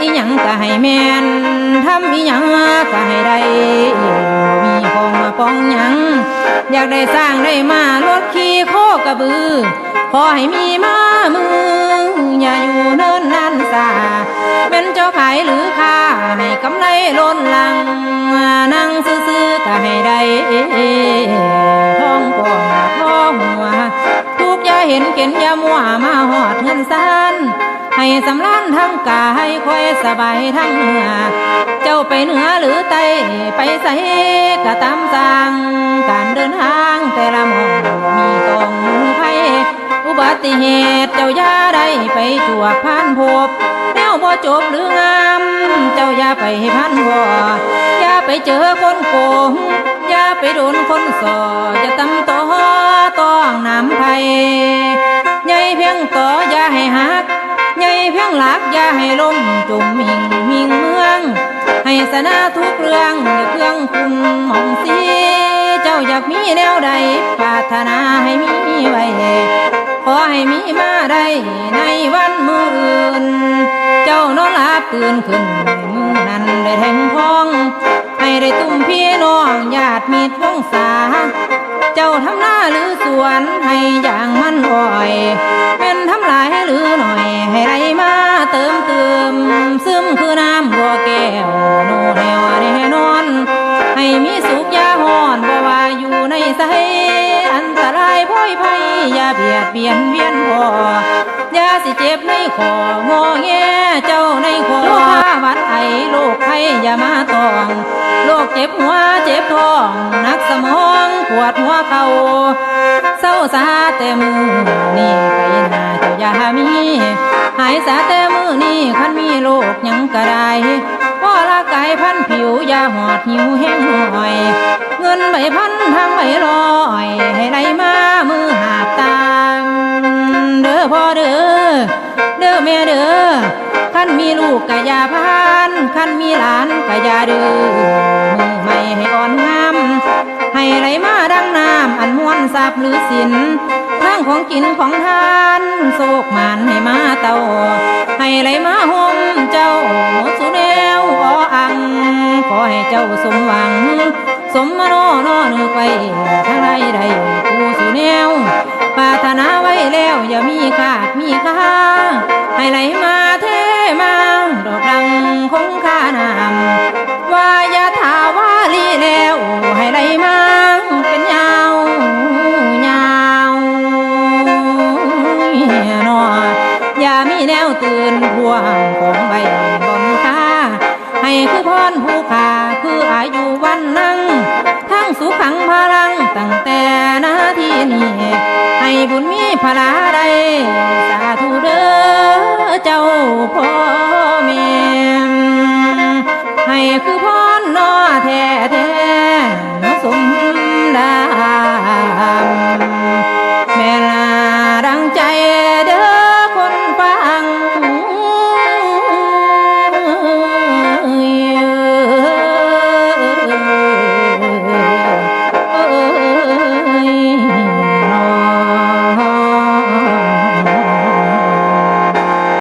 อีหยังก็ให้แม่นทำอีหยังก็ให้ได้มีของมาป้องหยัง อยากได้สร้างได้มารถขี่โคกระบือ ขอให้มีมามือ อย่าอยู่เนิ่นนานสาเป็นเจ้าขายหรือค้าให้กำไรล้นหลัง นั่งซื่อๆก็ให้ได้ท้องปองท้องหัวทุกอย่าเห็นเข็นอย่ามัวมาหอดเงินซา ให้สำล้านทั้งกายค่อยสบายทั้งเหนือ เจ้าไปเหนือหรือใต้ไปใส่ก็ตามสั่งการเดินทางแต่ละมองมีต้องภัยอุบัติเหตุเจ้าอย่าได้ไปจวบพันพบแนวบ่จบหรืองาม เจ้าอย่าไปพันบ่อย่าไปเจอคนโกงอย่าไปโดนคนสออย่าตำต่อต้องน้ำไผ่ เพียงหลักอย่าให้ล้มจุ่มหิงหิงเมือง ให้สนาทุกเรื่องอย่าเครื่องคุณหมองสีเจ้าอยากมีแนวใดปรารถนาให้มีไว้ขอให้มีมาได้ในวันมืออื่นเจ้านอนหลับตื่นขึ้นมือนั้นได้แทงทอง ให้ได้ตุ้มพี่น้องญาติมิตรวงศาเจ้าทำหน้าหรือสวนให้อย่างมันอ่อย เป็นทำ ซึมคือน้ำบัวแก้วโนแนวแน่นอน ให้มีสุขยาหอนบ่ว่าอยู่ในใสอันตรายพ้อยภัยอย่าเบียดเบียนเวียนพออย่าสิเจ็บในคองอแงเจ้าในคอโรคาวัดไอโรคไข้อย่ามาตองโรคเจ็บหัวเจ็บท้องนักสมองปวดหัวเข่าเศร้าสาแต่มือนี่ไปหน้าเจ้าอย่ามี หายสาแต่ม นี่คันมีโรคยังก็ได้พ่อละกายพันผิวยาหอดหิวแห้งหอย เงินใบพันทางใบลอยให้ไหลมามือหาบตามเด้อพ่อเด้อเด้อแม่เด้อคันมีลูกกะยาพานคันมีหลานกะยาเด้อมือไม่ให้อ่อนงามให้ไหลมาดังน้ำอันม้วนสับหรือสินทางของกินของทานโศกมานให้มาเต่า ให้ไหลมาห่มเจ้าสุแนวออัง ขอให้เจ้าสมหวัง สมมโนนอนึกไว้ทางใดใดผู้สุแนวปรารถนาไว้แล้วอย่ามีขาดมีค่าให้ไหลมา มีแนวตื่นพวงของใบบนค่าให้คือพรผู้ขาคืออายุวันนั่ง ทั้งสุขังพลังตั้งแต่นาทีนี้ให้บุญมีพลาใดสาธุเด้อเจ้าพ่อแม่ให้คือพรนอแท้แท้